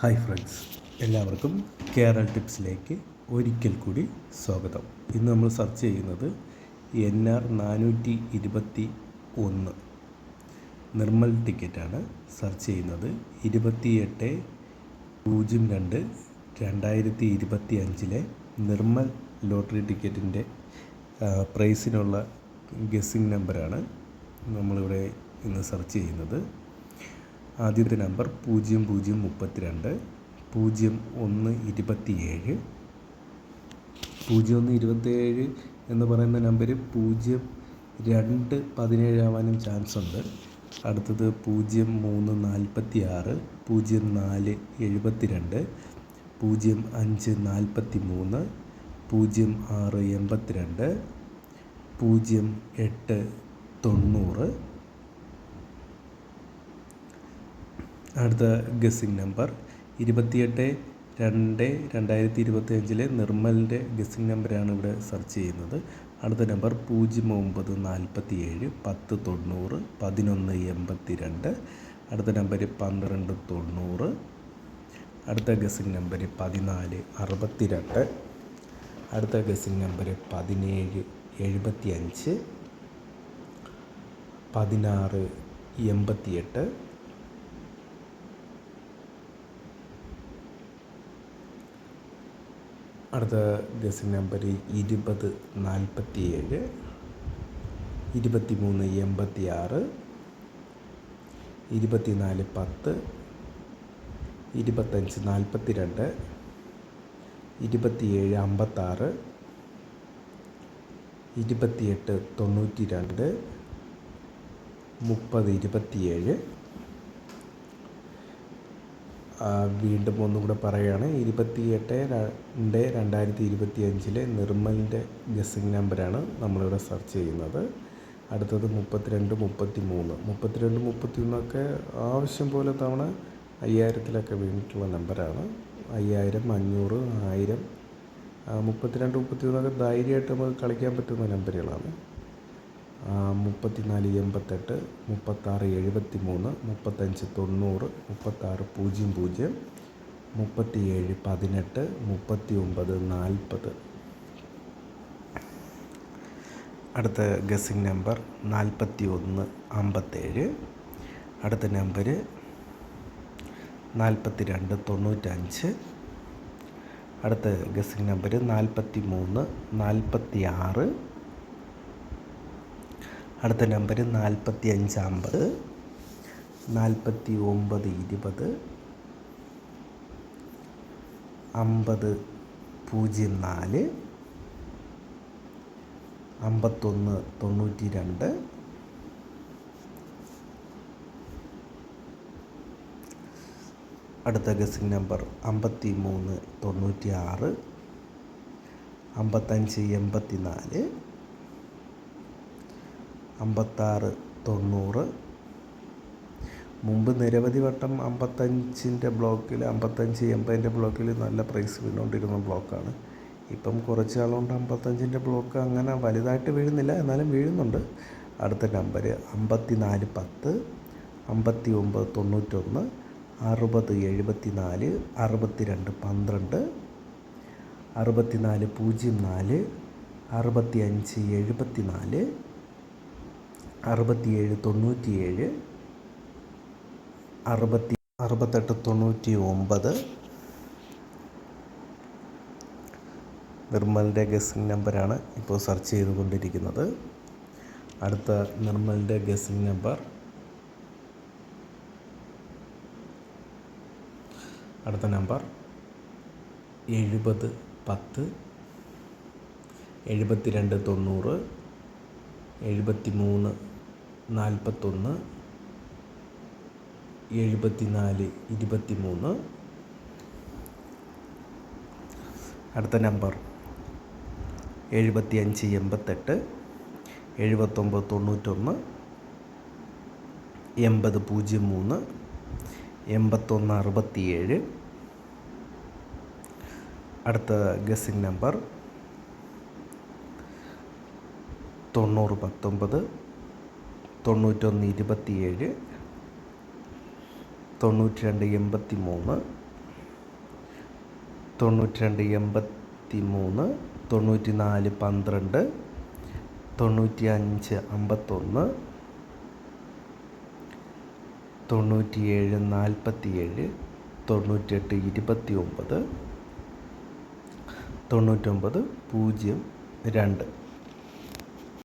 Hi friends എല്ലാവർക്കും കേരൾ ടിപ്സിലേക്ക് ഒരിക്കൽ കൂടി സ്വാഗതം. ഇന്ന് നമ്മൾ സെർച്ച് ചെയ്യുന്നത് എൻ ആർ നാനൂറ്റി ഇരുപത്തി ഒന്ന്. നിർമ്മൽ ടിക്കറ്റാണ് സെർച്ച് ചെയ്യുന്നത് ഇരുപത്തിയെട്ട് പൂജ്യം രണ്ട് രണ്ടായിരത്തി ഇരുപത്തി അഞ്ചിലെ നിർമ്മൽ ലോട്ടറി ടിക്കറ്റിന്റെ പ്രൈസിനുള്ള ഗസ്സിങ് നമ്പറാണ് നമ്മളിവിടെ ഇന്ന് സെർച്ച് ചെയ്യുന്നത്. ആദ്യത്തെ നമ്പർ പൂജ്യം പൂജ്യം മുപ്പത്തിരണ്ട് പൂജ്യം ഒന്ന് ഇരുപത്തിയേഴ് പൂജ്യം ഒന്ന് ഇരുപത്തിയേഴ് എന്ന് പറയുന്ന നമ്പർ പൂജ്യം രണ്ട് പതിനേഴാവാനും ചാൻസ് ഉണ്ട് അടുത്തത് പൂജ്യം മൂന്ന് നാൽപ്പത്തി ആറ് പൂജ്യം നാല് എഴുപത്തിരണ്ട് പൂജ്യം അഞ്ച് നാൽപ്പത്തി മൂന്ന് പൂജ്യം ആറ് എൺപത്തിരണ്ട് പൂജ്യം എട്ട് തൊണ്ണൂറ് അടുത്ത ഗസ്സിംഗ് നമ്പർ ഇരുപത്തിയെട്ട് രണ്ട് രണ്ടായിരത്തി ഇരുപത്തി അഞ്ചിലെ നിർമ്മലിന്റെ ഗസ്സിംഗ് നമ്പറാണ് ഇവിടെ സെർച്ച് ചെയ്യുന്നത്. അടുത്ത നമ്പർ പൂജ്യം ഒമ്പത് നാൽപ്പത്തി ഏഴ് പത്ത് തൊണ്ണൂറ് പതിനൊന്ന് എൺപത്തി രണ്ട് അടുത്ത നമ്പർ പന്ത്രണ്ട് തൊണ്ണൂറ്. അടുത്ത ഗസ്സിംഗ് നമ്പർ പതിനാല് അറുപത്തി രണ്ട് അടുത്ത ഗസ്സിംഗ് നമ്പർ പതിനേഴ് എഴുപത്തി അഞ്ച് പതിനാറ് എൺപത്തിയെട്ട്. അടുത്ത ഗസ് നമ്പർ ഇരുപത് നാൽപ്പത്തി ഏഴ് ഇരുപത്തി മൂന്ന് എൺപത്തി ആറ് ഇരുപത്തിനാല് പത്ത് ഇരുപത്തഞ്ച് നാൽപ്പത്തി രണ്ട് ഇരുപത്തിയേഴ് അമ്പത്താറ് ഇരുപത്തിയെട്ട് തൊണ്ണൂറ്റി രണ്ട് മുപ്പത് ഇരുപത്തിയേഴ് വീണ്ടും ഒന്നും കൂടെ പറയുകയാണ്. ഇരുപത്തിയെട്ട് രണ്ട് രണ്ടായിരത്തി ഇരുപത്തി അഞ്ചിലെ നിർമ്മലിന്റെ ഗസ്സിംഗ് നമ്പറാണ് നമ്മളിവിടെ സെർച്ച് ചെയ്യുന്നത്. അടുത്തത് മുപ്പത്തിരണ്ട് മുപ്പത്തി മൂന്ന് മുപ്പത്തിരണ്ട് മുപ്പത്തി മൂന്നൊക്കെ ആവശ്യം പോലെ തവണ അയ്യായിരത്തിലൊക്കെ വീണിട്ടുള്ള നമ്പറാണ് അയ്യായിരം അഞ്ഞൂറ് ആയിരം മുപ്പത്തിരണ്ട് മുപ്പത്തി മൂന്നൊക്കെ ധൈര്യമായിട്ട് നമുക്ക് കളിക്കാൻ പറ്റുന്ന നമ്പറുകളാണ് മുപ്പത്തിനാല് എൺപത്തെട്ട് മുപ്പത്താറ് എഴുപത്തി മൂന്ന് മുപ്പത്തഞ്ച് തൊണ്ണൂറ് മുപ്പത്താറ് പൂജ്യം പൂജ്യം മുപ്പത്തിയേഴ് പതിനെട്ട് മുപ്പത്തി ഒമ്പത് നാൽപ്പത്. അടുത്ത ഗസിംഗ് നമ്പർ നാൽപ്പത്തി ഒന്ന് അമ്പത്തേഴ്. അടുത്ത നമ്പർ നാൽപ്പത്തി രണ്ട് തൊണ്ണൂറ്റഞ്ച്. അടുത്ത ഗസിംഗ് നമ്പർ നാൽപ്പത്തി മൂന്ന് നാൽപ്പത്തി ആറ് അടുത്ത നമ്പർ നാൽപ്പത്തി അഞ്ച് അമ്പത് നാൽപ്പത്തി ഒമ്പത് ഇരുപത് അമ്പത് പൂജ്യം നാല് അമ്പത്തൊന്ന് തൊണ്ണൂറ്റി രണ്ട് അടുത്ത ഗസിംഗ് നമ്പർ അമ്പത്തി മൂന്ന് തൊണ്ണൂറ്റി ആറ് അമ്പത്തഞ്ച് എൺപത്തി നാല് അമ്പത്താറ് തൊണ്ണൂറ്. മുമ്പ് നിരവധി വട്ടം അമ്പത്തഞ്ചിന്റെ ബ്ലോക്കിൽ അമ്പത്തഞ്ച് എൺപതിന്റെ ബ്ലോക്കിൽ നല്ല പ്രൈസ് വീണുകൊണ്ടിരുന്ന ബ്ലോക്കാണ്. ഇപ്പം കുറച്ച് നാളുകൊണ്ട് അമ്പത്തഞ്ചിന്റെ ബ്ലോക്ക് അങ്ങനെ വലുതായിട്ട് വീഴുന്നില്ല എന്നാലും വീഴുന്നുണ്ട്. അടുത്ത നമ്പർ അമ്പത്തി നാല് പത്ത് അമ്പത്തി ഒമ്പത് തൊണ്ണൂറ്റൊന്ന് അറുപത് എഴുപത്തി നാല് അറുപത്തി രണ്ട് പന്ത്രണ്ട് അറുപത്തി നാല് പൂജ്യം നാല് അറുപത്തി അഞ്ച് എഴുപത്തി നാല് അറുപത്തിയേഴ് തൊണ്ണൂറ്റിയേഴ് അറുപത്തി അറുപത്തെട്ട് തൊണ്ണൂറ്റി ഒമ്പത് നിർമ്മലിന്റെ ഗസ്സിംഗ് നമ്പറാണ് ഇപ്പോൾ സെർച്ച് ചെയ്തുകൊണ്ടിരിക്കുന്നത്. അടുത്ത നിർമ്മലിന്റെ ഗസ്സിംഗ് നമ്പർ. അടുത്ത നമ്പർ. എഴുപത് പത്ത് എഴുപത്തിരണ്ട് തൊണ്ണൂറ് എഴുപത്തി മൂന്ന് നാൽപ്പത്തൊന്ന് എഴുപത്തിനാല് ഇരുപത്തി മൂന്ന് അടുത്ത നമ്പർ. എഴുപത്തി അഞ്ച് എൺപത്തെട്ട്. എഴുപത്തൊമ്പത് തൊണ്ണൂറ്റൊന്ന്. എൺപത് പൂജ്യം മൂന്ന്. എൺപത്തൊന്ന് അറുപത്തിയേഴ്. അടുത്ത ഗസിംഗ് നമ്പർ. തൊണ്ണൂറ് പത്തൊമ്പത്. തൊണ്ണൂറ്റൊന്ന് ഇരുപത്തിയേഴ് തൊണ്ണൂറ്റി രണ്ട് എൺപത്തി മൂന്ന് തൊണ്ണൂറ്റി രണ്ട് എൺപത്തി മൂന്ന് തൊണ്ണൂറ്റി നാല് പന്ത്രണ്ട് തൊണ്ണൂറ്റി അഞ്ച് അമ്പത്തൊന്ന് തൊണ്ണൂറ്റിയേഴ് നാൽപ്പത്തിയേഴ് തൊണ്ണൂറ്റെട്ട് ഇരുപത്തി ഒമ്പത് തൊണ്ണൂറ്റൊമ്പത് പൂജ്യം രണ്ട്.